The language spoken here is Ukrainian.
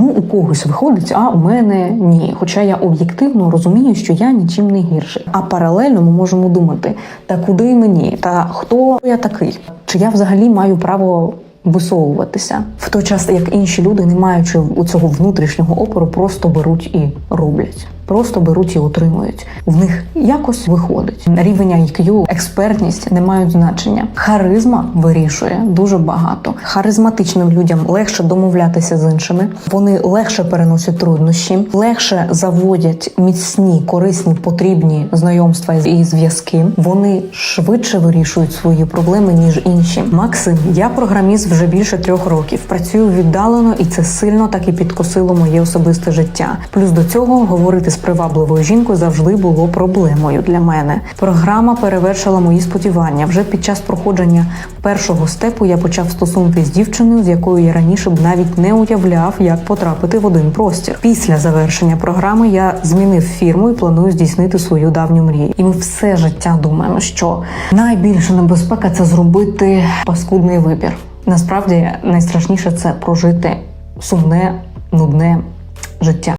Чому у когось виходить, а у мене ні? Хоча я об'єктивно розумію, що я нічим не гірший. А паралельно ми можемо думати: та куди мені? Та хто я такий? Чи я взагалі маю право? Висовуватися в той час, як інші люди, не маючи у цього внутрішнього опору, просто беруть і роблять, просто беруть і отримують. В них якось виходить. Рівень IQ, експертність не мають значення. Харизма вирішує дуже багато. Харизматичним людям легше домовлятися з іншими. Вони легше переносять труднощі, легше заводять міцні, корисні, потрібні знайомства і зв'язки. Вони швидше вирішують свої проблеми ніж інші. Максим, я програміст вже більше трьох років. Працюю віддалено, і це сильно так і підкосило моє особисте життя. Плюс до цього говорити з привабливою жінкою завжди було проблемою для мене. Програма перевершила мої сподівання. Вже під час проходження першого степу я почав стосунки з дівчиною, з якою я раніше б навіть не уявляв, як потрапити в один простір. Після завершення програми я змінив фірму і планую здійснити свою давню мрію. І ми все життя думаємо, що найбільша небезпека це зробити паскудний вибір. Насправді найстрашніше це прожити сумне, нудне життя.